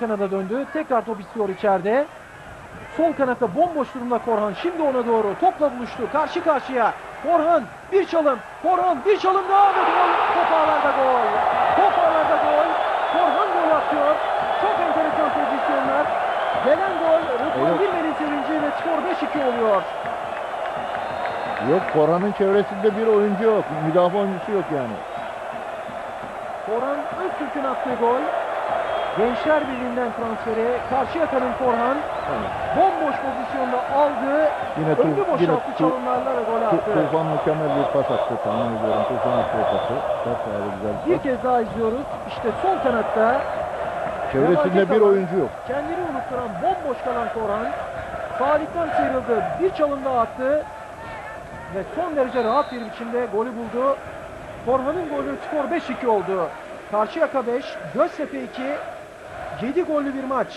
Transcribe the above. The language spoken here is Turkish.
kanada döndü. Tekrar top istiyor içeride. Sol kanatta bomboş durumda Korhan. Şimdi ona doğru topla buluştu. Karşı karşıya. Korhan bir çalım. Korhan bir çalım daha ve gol. Top ağlarda gol. Top ağlarda gol. Korhan gol atıyor. Çok enteresan pozisyonlar. Gelen gol Rıdvan. Dilmen'in sevinci ve skor 5-2 oluyor. Yok Koran'ın çevresinde bir oyuncu yok. Müdafaa oyuncusu yok yani. Korhan Öztürk'ün attığı gol. Gençler Birliği'nden transferi. Karşıyaka'nın Korhan. Bomboş pozisyonda aldı. Yine, tu, yine boşalttı tu, çalımlarla gol tu, attı. Tufan mükemmel bir pas attı. Tahmin ediyorum. Tufan attı o pası. Güzel bir Bir kez daha izliyoruz. İşte sol kanatta Çevresinde bir oyuncu yok. kendini unutturan bomboş kalan Korhan. Salih'ten sıyrıldı. Bir çalım daha attı. Ve son derece rahat bir biçimde golü buldu. Korhan'ın golü skor 5-2 oldu. Karşıyaka 5, Göztepe 2. 7 gollü bir maç.